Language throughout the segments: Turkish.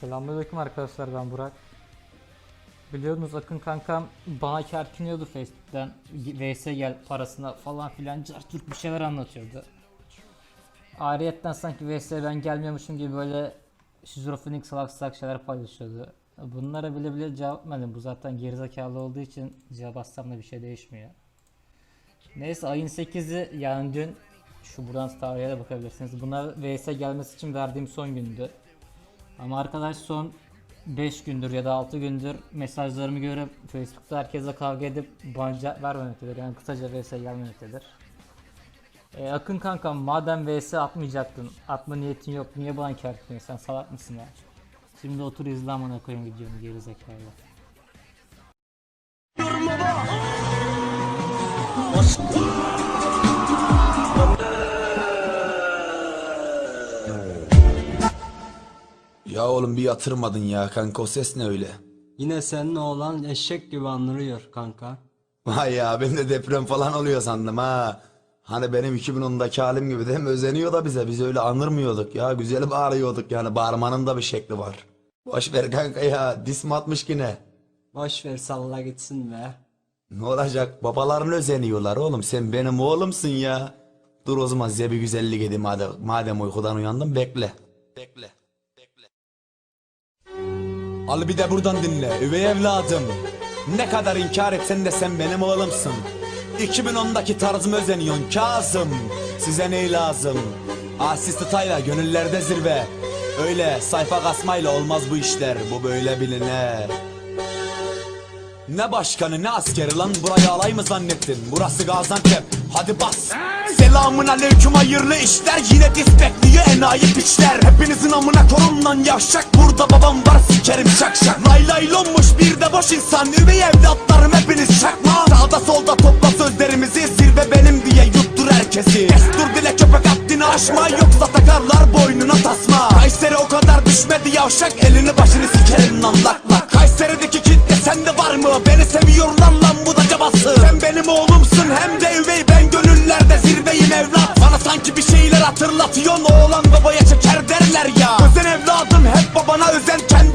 Selamünaleyküm arkadaşlar ben Burak. Biliyorsunuz Akın kankam bana kerkiniyordu Facebook'tan VS gel parasına falan filan Türk bir şeyler anlatıyordu. Ariyetten sanki VS ben gelmiyormuşum gibi böyle şizofrenik salak salak şeyler paylaşıyordu. Bunlara bile bile cevap vermedim. Bu zaten gerizekalı olduğu için cevap atsam da bir şey değişmiyor. Neyse ayın 8'i yani dün şu buradan tarihe de bakabilirsiniz. Buna VS gelmesi için verdiğim son gündü. Ama arkadaş son 5 gündür ya da 6 gündür mesajlarımı görüp Facebook'ta herkese kavga edip bana cevap vermemektedir. Yani kısaca VS gelmemektedir. E, Akın kankam madem VS atmayacaktın, atma niyetin yok niye bana kertmiyorsun sen salak mısın ya? Şimdi otur izle amına koyayım videomu geri zekalı. Ya oğlum bir yatırmadın ya kanka o ses ne öyle? Yine senin oğlan eşek gibi anırıyor kanka. Vay ya ben de deprem falan oluyor sandım ha. Hani benim 2010'daki halim gibi değil mi? Özeniyor da bize. Biz öyle anırmıyorduk ya. Güzel bağırıyorduk yani. Bağırmanın da bir şekli var. Boş ver kanka ya. Dis mi atmış yine? Boş ver salla gitsin be. Ne olacak? Babaların özeniyorlar oğlum. Sen benim oğlumsun ya. Dur o zaman size bir güzellik edeyim madem, madem uykudan uyandım. Bekle. Bekle. Al bir de buradan dinle üvey evladım. Ne kadar inkar etsen de sen benim oğlumsun. 2010'daki tarzıma özeniyorsun Kazım. Size ne lazım? Asis tıtayla gönüllerde zirve. Öyle sayfa kasmayla olmaz bu işler. Bu böyle biline. Ne başkanı ne askeri lan burayı alay mı zannettin? Burası Gaziantep hadi bas Selamun aleyküm hayırlı işler Yine diz bekliyor enayi piçler Hepinizin amına korun lan yavşak Burada babam var boş insan Üvey evlatlarım hepiniz çakma. Sağda solda topla sözlerimizi Zirve benim diye yuttur herkesi. Destur dile köpek haddini aşma Yoksa takarlar boynuna tasma. Kayseri o kadar düşmedi yavşak Elini başını sikerim lan lak lak Kayseri'deki kitle sende var mı? Beni seviyorlar lan bu da cabası. Sen benim oğlumsun hem de üvey Ben gönüllerde zirveyim evlat. Bana sanki bir şeyler hatırlatıyorsun Oğlan babaya çeker derler ya. Özen evladım hep babana özen benim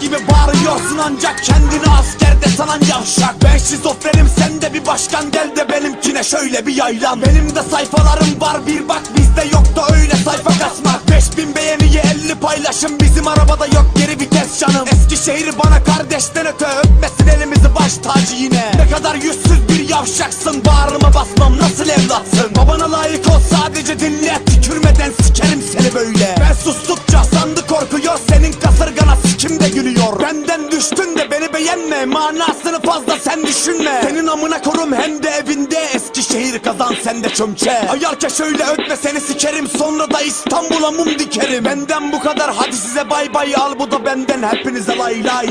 gibi bağırıyorsun ancak Kendini askerde sanan yavşak. Ben şizofrenim sen de bir başkan. Gel de benimkine şöyle bir yaylan. Benim de sayfalarım var bir bak Bizde yok da öyle sayfa kasmak. 5000 beğeniye 50 paylaşım Bizim arabada yok geri vites canım. Eskişehir bana kardeşten öte Öpmesin elimizi baş tacı yine. Ne kadar yüzsüz bir yavşaksın Bağrıma basmam nasıl evlatsın? Babana layık ol sadece dinle Manasını fazla sen düşünme. Senin amına korum hem de evinde. Eskişehir kazan sen de çömçe. Ayarke şöyle ötme seni sikerim. Sonra da İstanbul'a mum dikerim. Benden bu kadar hadi size bay bay. Al bu da benden hepinize lay lay.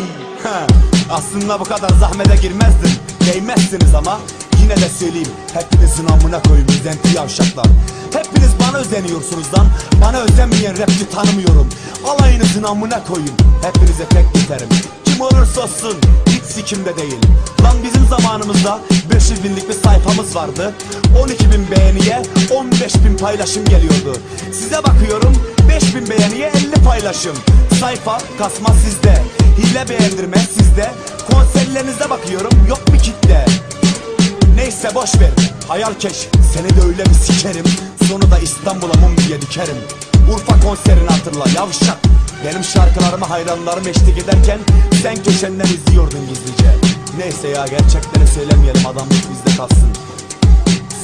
Aslında bu kadar zahmete girmezdim. Değmezsiniz ama Yine de söyleyeyim. Hepinizin amına koyayım üzenti yavşaklar. Hepiniz bana özeniyorsunuz lan. Bana özenmeyen rapçi tanımıyorum. Alayınızın amına koyayım. Hepinize tek biterim Olursa olsun hiç sikimde değil. Lan bizim zamanımızda 500 binlik bir sayfamız vardı. 12 bin beğeniye 15 bin paylaşım geliyordu. Size bakıyorum 5 bin beğeniye 50 paylaşım. Sayfa kasma sizde Hile beğendirme sizde. Konserlerinize bakıyorum yok bir kitle. Neyse boş ver Hayalkeş seni de öyle bir sikerim. Sonu da İstanbul'a mum diye dikerim Urfa konserini hatırla yavşak Benim şarkılarıma hayranlarım eşlik ederken Sen köşenden izliyordun gizlice Neyse ya gerçekleri söylemeyelim adamlık bizde kalsın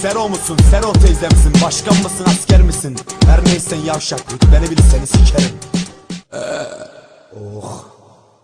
Sero musun? Sero teyze misin? Başkan mısın? Asker misin? Her neysen yavşak Rütbeni bil seni sikerim Oh